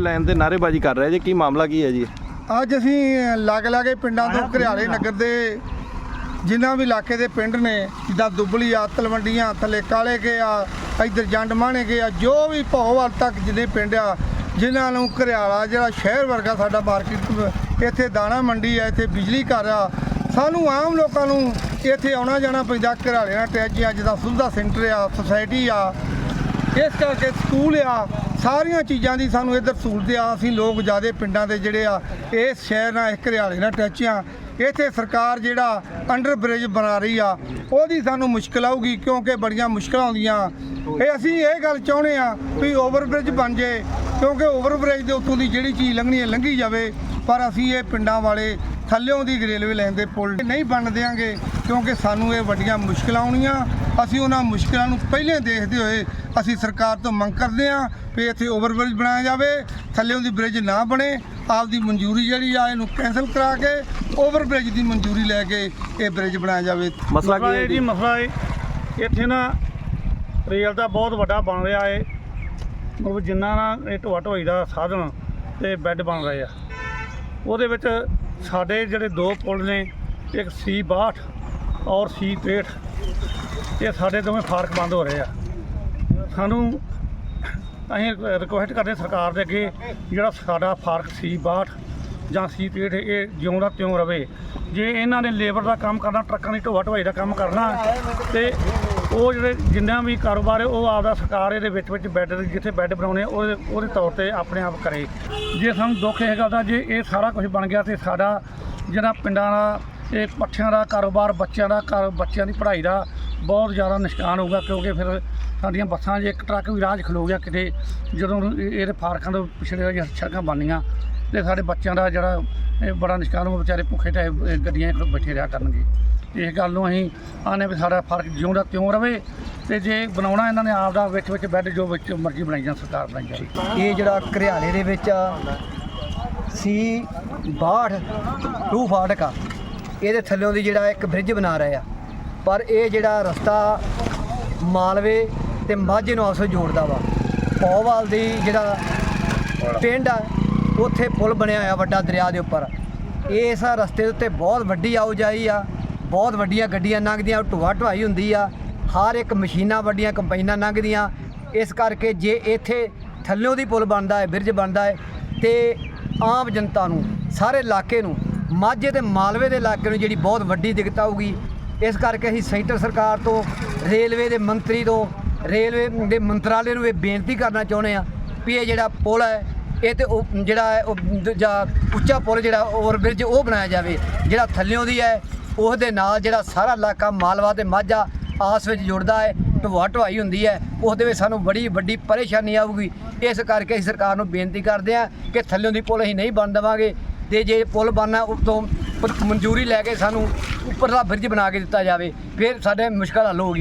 Line ਤੇ ਨਾਅਰੇਬਾਜ਼ੀ ਕਰ ਰਹੇ ਜੀ ਕੀ ਮਾਮਲਾ ਕੀ ਹੈ ਜੀ? ਅੱਜ ਅਸੀਂ ਲਾਗੇ ਲਾਗੇ ਪਿੰਡਾਂ ਤੋਂ ਘਰਿਆਲੇ ਨਗਰ ਦੇ ਜਿਨ੍ਹਾਂ ਵੀ ਇਲਾਕੇ ਦੇ ਪਿੰਡ ਨੇ ਜਿੱਦਾਂ ਦੁੱਬਲੀ ਆ ਤਲਵੰਡੀਆਂ ਥੱਲੇ ਕਾਲੇ ਕੇ ਆ ਇੱਧਰ ਜੰਡ ਮਾਣੇ ਕੇ ਆ ਜੋ ਵੀ ਭੋਵਾਲ ਤੱਕ ਜਿੰਨੇ ਪਿੰਡ ਆ ਜਿਨ੍ਹਾਂ ਨੂੰ ਘਰਿਆਲਾ ਜਿਹੜਾ ਸ਼ਹਿਰ ਵਰਗਾ ਸਾਡਾ ਮਾਰਕੀਟ ਇੱਥੇ ਦਾਣਾ ਮੰਡੀ ਆ ਇੱਥੇ ਬਿਜਲੀ ਘਰ ਆ ਸਾਨੂੰ ਆਮ ਲੋਕਾਂ ਨੂੰ ਇੱਥੇ ਆਉਣਾ ਜਾਣਾ ਪੈਂਦਾ ਘਰਿਆਲਿਆਂ ਟੈਚੀਆਂ ਜਿੱਦਾਂ ਸੁਵਿਧਾ ਸੈਂਟਰ ਆ ਸੁਸਾਇਟੀ ਆ ਇਸ ਕਰਕੇ ਸਕੂਲ ਆ ਸਾਰੀਆਂ ਚੀਜ਼ਾਂ ਦੀ ਸਾਨੂੰ ਇੱਧਰ ਸਹੂਲਤ ਆ, ਅਸੀਂ ਲੋਕ ਜਿਆਦੇ ਪਿੰਡਾਂ ਦੇ ਜਿਹੜੇ ਆ ਇਸ ਸ਼ਹਿਰ ਨਾਲ ਇੱਕ ਘਰਿਆਲੇ ਨਾਲ ਟੱਚੀਆਂ ਇੱਥੇ ਸਰਕਾਰ ਜਿਹੜਾ ਅੰਡਰ ਬ੍ਰਿਜ ਬਣਾ ਰਹੀ ਆ, ਉਹਦੀ ਸਾਨੂੰ ਮੁਸ਼ਕਲ ਆਊਗੀ ਕਿਉਂਕਿ ਬੜੀਆਂ ਮੁਸ਼ਕਲਾਂ ਆਉਂਦੀਆਂ। ਇਹ ਅਸੀਂ ਇਹ ਗੱਲ ਚਾਹੁੰਦੇ ਆ ਵੀ ਓਵਰ ਬ੍ਰਿਜ ਬਣ ਜੇ, ਕਿਉਂਕਿ ਓਵਰ ਬ੍ਰਿਜ ਦੇ ਉੱਤੋਂ ਦੀ ਜਿਹੜੀ ਚੀਜ਼ ਲੰਘਣੀ ਹੈ ਲੰਘੀ ਜਾਵੇ, ਪਰ ਅਸੀਂ ਇਹ ਪਿੰਡਾਂ ਵਾਲੇ ਥੱਲਿਓਂ ਦੀ ਰੇਲਵੇ ਲਾਈਨ ਦੇ ਪੁਲ ਨਹੀਂ ਬਣ ਦਿਆਂਗੇ, ਕਿਉਂਕਿ ਸਾਨੂੰ ਇਹ ਵੱਡੀਆਂ ਮੁਸ਼ਕਲਾਂ ਆਉਣੀਆਂ। ਅਸੀਂ ਉਹਨਾਂ ਮੁਸ਼ਕਲਾਂ ਨੂੰ ਪਹਿਲੇ ਦੇਖਦੇ ਹੋਏ ਅਸੀਂ ਸਰਕਾਰ ਤੋਂ ਮੰਗ ਕਰਦੇ ਹਾਂ ਵੀ ਇੱਥੇ ਓਵਰਬ੍ਰਿਜ ਬਣਾਇਆ ਜਾਵੇ ਥੱਲਿਓਂ ਦੀ ਬ੍ਰਿਜ ਨਾ ਬਣੇ ਆਪਦੀ ਮਨਜ਼ੂਰੀ ਜਿਹੜੀ ਆ ਇਹਨੂੰ ਕੈਨਸਲ ਕਰਾ ਕੇ ਓਵਰਬ੍ਰਿਜ ਦੀ ਮਨਜ਼ੂਰੀ ਲੈ ਕੇ ਇਹ ਬ੍ਰਿਜ ਬਣਾਇਆ ਜਾਵੇ। ਮਸਲਾ ਕੀ ਮਸਲਾ ਹੈ ਜੀ ਮਸਲਾ ਇਹ ਇੱਥੇ ਨਾ ਰੇਲ ਦਾ ਬਹੁਤ ਵੱਡਾ ਬਣ ਰਿਹਾ ਏ। ਮਤਲਬ ਜਿੰਨਾ ਨਾ ਇਹ ਢੋਆ ਢੋਈ ਦਾ ਸਾਧਨ ਤੇ ਬੈੱਡ ਬਣ ਰਹੇ ਆ। ਉਹਦੇ ਵਿੱਚ ਸਾਡੇ ਜਿਹੜੇ ਦੋ ਪੁਲ ਨੇ ਇੱਕ ਸੀ 62 ਔਰ ਸੀ 63 ਇਹ ਸਾਡੇ ਦੋਵੇਂ ਫਾਰਕ ਬੰਦ ਹੋ ਰਹੇ ਆ। ਸਾਨੂੰ ਅਸੀਂ ਰਿਕੁਐਸਟ ਕਰਦੇ ਸਰਕਾਰ ਦੇ ਅੱਗੇ ਜਿਹੜਾ ਸਾਡਾ ਫਾਰਕ ਸੀ 62 ਜਾਂ ਸੀ 63 ਇਹ ਜਿਉਂ ਦਾ ਤਿਉਂ ਰਵੇ। ਜੇ ਇਹਨਾਂ ਨੇ ਲੇਬਰ ਦਾ ਕੰਮ ਕਰਨਾ, ਟਰੱਕਾਂ ਦੀ ਢੋਆ ਢੋਆਈ ਦਾ ਕੰਮ ਕਰਨਾ, ਤੇ ਉਹ ਜਿਹੜੇ ਜਿੰਨਾ ਵੀ ਕਾਰੋਬਾਰ ਹੈ, ਉਹ ਆਪਦਾ ਸਰਕਾਰ ਇਹਦੇ ਵਿੱਚ ਵਿੱਚ ਬੈੱਡ ਜਿੱਥੇ ਬੈੱਡ ਬਣਾਉਣੇ ਉਹਦੇ ਉਹਦੇ ਤੌਰ ਤੇ ਆਪਣੇ ਆਪ ਕਰੇ। ਜੇ ਸਾਨੂੰ ਦੁੱਖ ਇਹ ਗੱਲ ਦਾ ਜੇ ਇਹ ਸਾਰਾ ਕੁਝ ਬਣ ਗਿਆ ਤੇ ਸਾਡਾ ਜਿਹੜਾ ਪਿੰਡਾਂ ਦਾ ਇਹ ਪੱਠਿਆਂ ਦਾ ਕਾਰੋਬਾਰ, ਬੱਚਿਆਂ ਦਾ ਕਾਰ, ਬੱਚਿਆਂ ਦੀ ਪੜ੍ਹਾਈ ਦਾ ਬਹੁਤ ਜ਼ਿਆਦਾ ਨੁਕਸਾਨ ਹੋਊਗਾ ਕਿਉਂਕਿ ਫਿਰ ਸਾਡੀਆਂ ਬੱਸਾਂ 'ਚ ਇੱਕ ਟਰੱਕ ਵੀ ਰਾਹ 'ਚ ਖਲੋ ਗਿਆ ਕਿਤੇ, ਜਦੋਂ ਇਹਦੇ ਫਾਰਕਾਂ ਤੋਂ ਪਿਛੜੇ ਜਿਹੜੀਆਂ ਸੜਕਾਂ ਬਣਨੀਆਂ ਤੇ ਸਾਡੇ ਬੱਚਿਆਂ ਦਾ ਜਿਹੜਾ ਇਹ ਬੜਾ ਨੁਕਸਾਨ ਹੋਊਗਾ ਵਿਚਾਰੇ ਭੁੱਖੇ ਟਾਏ ਗੱਡੀਆਂ 'ਚ ਬੈਠੇ ਰਿਹਾ ਕਰਨਗੇ। ਇਸ ਗੱਲ ਨੂੰ ਅਸੀਂ ਆਨੇ ਵੀ ਸਾਡਾ ਫ਼ਰਕ ਜਿਉਂ ਦਾ ਤਿਉਂ ਰਵੇ ਤੇ ਜੇ ਬਣਾਉਣਾ ਇਹਨਾਂ ਨੇ ਆਪ ਦਾ ਵਿੱਚ ਵਿੱਚ ਬੈੱਡ ਜੋ ਵਿੱਚ ਮਰਜ਼ੀ ਬਣਾਈ ਜਾਣ, ਸਰਕਾਰ ਬਣਾਈ ਜਾਵੇ। ਇਹ ਜਿਹੜਾ ਘਰਿਆਲੇ ਦੇ ਵਿੱਚ ਸੀ 62 ਟੂ ਫਾਟਕ ਆ। ਇਹਦੇ ਥੱਲਿਓਂ ਦੀ ਜਿਹੜਾ ਇੱਕ ਬ੍ਰਿਜ ਬਣਾ ਰਹੇ ਆ। ਪਰ ਇਹ ਜਿਹੜਾ ਰਸਤਾ ਮਾਲਵੇ ਤੇ ਮਾਝੇ ਨੂੰ ਆਪਸ ਵਿੱਚ ਜੋੜਦਾ ਵਾ। ਪੌਵਾਲ ਦੀ ਜਿਹੜਾ ਪਿੰਡ ਆ, ਉੱਥੇ ਪੁਲ ਬਣਿਆ ਹੋਇਆ ਵੱਡਾ ਦਰਿਆ ਦੇ ਉੱਪਰ। ਇਸ ਰਸਤੇ ਦੇ ਉੱਤੇ ਬਹੁਤ ਵੱਡੀ ਆਉਜਾਈ ਆ, ਬਹੁਤ ਵੱਡੀਆਂ ਗੱਡੀਆਂ ਲੰਘਦੀਆਂ ਢੋਆ ਢੁਆਈ ਹੁੰਦੀ ਆ। ਹਰ ਇੱਕ ਮਸ਼ੀਨਾਂ ਵੱਡੀਆਂ ਕੰਪਾਈਨਾਂ ਲੰਘਦੀਆਂ। ਇਸ ਕਰਕੇ ਜੇ ਇੱਥੇ ਥੱਲਿਓਂ ਦੀ ਪੁਲ ਬਣਦਾ ਹੈ ਬ੍ਰਿਜ ਬਣਦਾ ਹੈ, ਤੇ ਆਮ ਜਨਤਾ ਨੂੰ, ਸਾਰੇ ਇਲਾਕੇ ਨੂੰ ਮਾਝੇ ਤੇ ਮਾਲਵੇ ਦੇ ਇਲਾਕੇ ਨੂੰ ਜਿਹੜੀ ਬਹੁਤ ਵੱਡੀ ਦਿੱਕਤ ਆਊਗੀ, ਇਸ ਕਰਕੇ ਅਸੀਂ ਸੈਂਟਰ ਸਰਕਾਰ ਤੋਂ, ਰੇਲਵੇ ਦੇ ਮੰਤਰੀ ਤੋਂ, ਰੇਲਵੇ ਦੇ ਮੰਤਰਾਲੇ ਨੂੰ ਇਹ ਬੇਨਤੀ ਕਰਨਾ ਚਾਹੁੰਦੇ ਆ ਵੀ ਇਹ ਜਿਹੜਾ ਪੁਲ ਹੈ, ਇਹ ਤੇ ਉਹ ਜਿਹੜਾ ਹੈ, ਉਹ ਉੱਚਾ ਪੁਲ ਜਿਹੜਾ ਓਵਰ ਬ੍ਰਿਜ ਉਹ ਬਣਾਇਆ ਜਾਵੇ, ਜਿਹੜਾ ਥੱਲਿਓਂ ਦੀ ਹੈ ਉਸ ਦੇ ਨਾਲ ਜਿਹੜਾ ਸਾਰਾ ਇਲਾਕਾ ਮਾਲਵਾ ਤੇ ਮਾਝਾ ਆਸ ਵਿੱਚ ਜੁੜਦਾ ਹੈ, ਢਵਾ ਢਵਾਈ ਹੁੰਦੀ ਹੈ ਉਸ ਦੇ ਵਿੱਚ ਸਾਨੂੰ ਬੜੀ ਵੱਡੀ ਪਰੇਸ਼ਾਨੀ ਆਊਗੀ। ਇਸ ਕਰਕੇ ਅਸੀਂ ਸਰਕਾਰ ਨੂੰ ਬੇਨਤੀ ਕਰਦੇ ਹਾਂ ਕਿ ਥੱਲਿਓਂ ਦੀ ਪੁਲ ਅਸੀਂ ਨਹੀਂ ਬਣ ਦੇਵਾਂਗੇ ਤੇ ਜੇ ਪੁਲ ਬਣਨਾ ਉਤੋਂ ਮਨਜ਼ੂਰੀ ਲੈ ਕੇ ਸਾਨੂੰ ਉੱਪਰਲਾ ਬ੍ਰਿਜ ਬਣਾ ਕੇ ਦਿੱਤਾ ਜਾਵੇ, ਫਿਰ ਸਾਡੇ ਮੁਸ਼ਕਲ ਹੱਲ ਹੋਊਗੀ।